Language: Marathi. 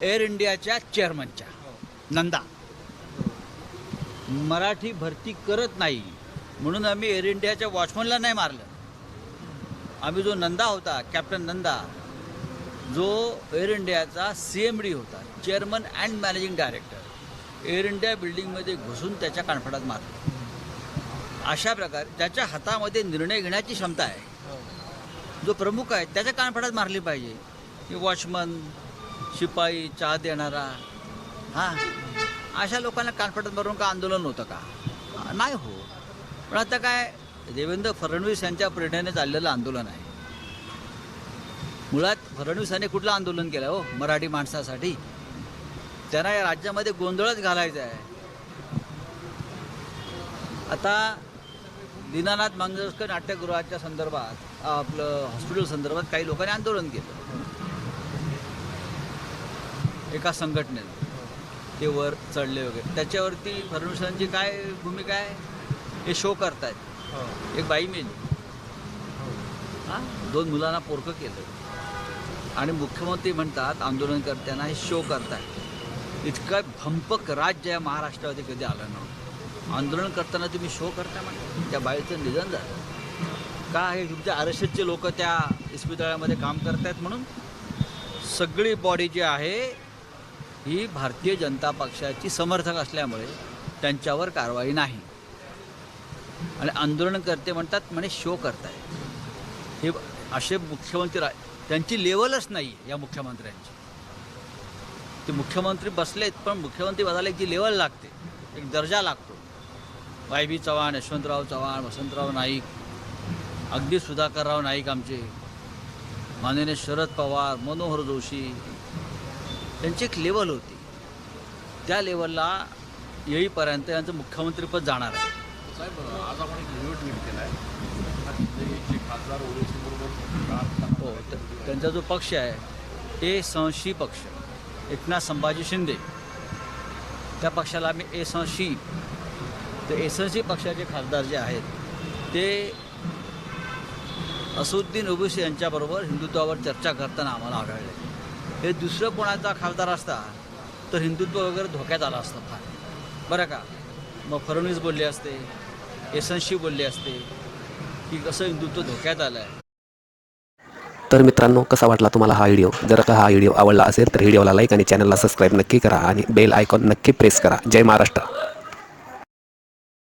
एअर इंडियाच्या चेअरमनच्या. नंदा. मराठी भरती करत नाही. म्हणून आम्ही एअर इंडियाच्या वॉचमनला नाही मारलं. आम्ही जो नंदा होता कॅप्टन नंदा जो एअर इंडियाचा सी एम डी होता chairman and managing director Air India बिल्डिंगमध्ये घुसून त्याच्या कानफडात मारलं. अशा प्रकारे ज्याच्या हातामध्ये निर्णय घेण्याची क्षमता आहे. जो प्रमुख आहे त्याच्या कानफडात मारली पाहिजे. की वॉचमन शिपाई चहा देणारा. हां? अशा लोकांना कॉन्फिडन्स भरून का आंदोलन होतं का? नाही हो. पण आता काय देवेंद्र फडणवीस यांच्या प्रेरणेने चाललेलं आंदोलन आहे. मुळात फडणवीसांनी कुठलं आंदोलन केलं हो मराठी माणसासाठी? त्यांना या राज्यामध्ये गोंधळच घालायचा आहे. आता दीनानाथ मंगेशकर नाट्यगृहाच्या संदर्भात आपलं हॉस्पिटल संदर्भात काही लोकांनी आंदोलन केलं. एका संघटनेनं ते वर चढले वगैरे. त्याच्यावरती फडणवीसांची काय भूमिका आहे? हे शो करतायत. एक बाई मेली. हां? दोन मुलांना पोरकं केलं. आणि मुख्यमंत्री म्हणतात आंदोलनकर्त्यांना हे शो करताय इतकं भंपक राज्य या महाराष्ट्रामध्ये कधी आलं नव्हतं. आंदोलन करताना तुम्ही शो करता म्हणता त्या बाईचं निधन झालं. का हे तुमच्या आर एस एसचे लोक त्या इस्पितळामध्ये काम करतायत म्हणून? सगळी बॉडी जी आहे ही भारतीय जनता पक्षाची समर्थक असल्यामुळे त्यांच्यावर कारवाई नाही. आणि आंदोलनकर्ते म्हणतात म्हणे शो करताय. हे असे मुख्यमंत्री रा त्यांची लेवलच नाही या मुख्यमंत्र्यांची. ते मुख्यमंत्री बसलेत पण मुख्यमंत्री बसायला एक जी लेवल लागते एक दर्जा लागतो. वाय बी चव्हाण यशवंतराव चव्हाण वसंतराव नाईक अगदी सुधाकरराव नाईक आमचे माननीय शरद पवार मनोहर जोशी त्यांची एक लेवल होती. त्या लेवलला येईपर्यंत यांचं मुख्यमंत्रीपद जाणार आहे. साहेब आज आपण एक व्हिडिओ ट्विट केला आहे खासदार हो त्यांचा जो पक्ष आहे ते संशी पक्ष. एकनाथ संभाजी शिंदे. त्या पक्षाला आम्ही ए संशी तर एसएनसी पक्षाचे खासदार जे आहेत ते असुद्दीन ओबीसी यांच्याबरोबर हिंदुत्वावर चर्चा करताना आम्हाला आढळले. हे दुसरं कोणाचा खासदार असता तर हिंदुत्व वगैरे धोक्यात आलं असतं फार. बरं का? मग फडणवीस बोलले असते एसनशी बोलले असते की कसं हिंदुत्व धोक्यात आलं आहे तर मित्रांनो कसा वाटला तुम्हाला हा व्हिडिओ? जर का हा व्हिडिओ आवडला असेल तर व्हिडिओला लाईक आणि चॅनलला सबस्क्राईब नक्की करा आणि बेल आयकॉन नक्की प्रेस करा. जय महाराष्ट्र.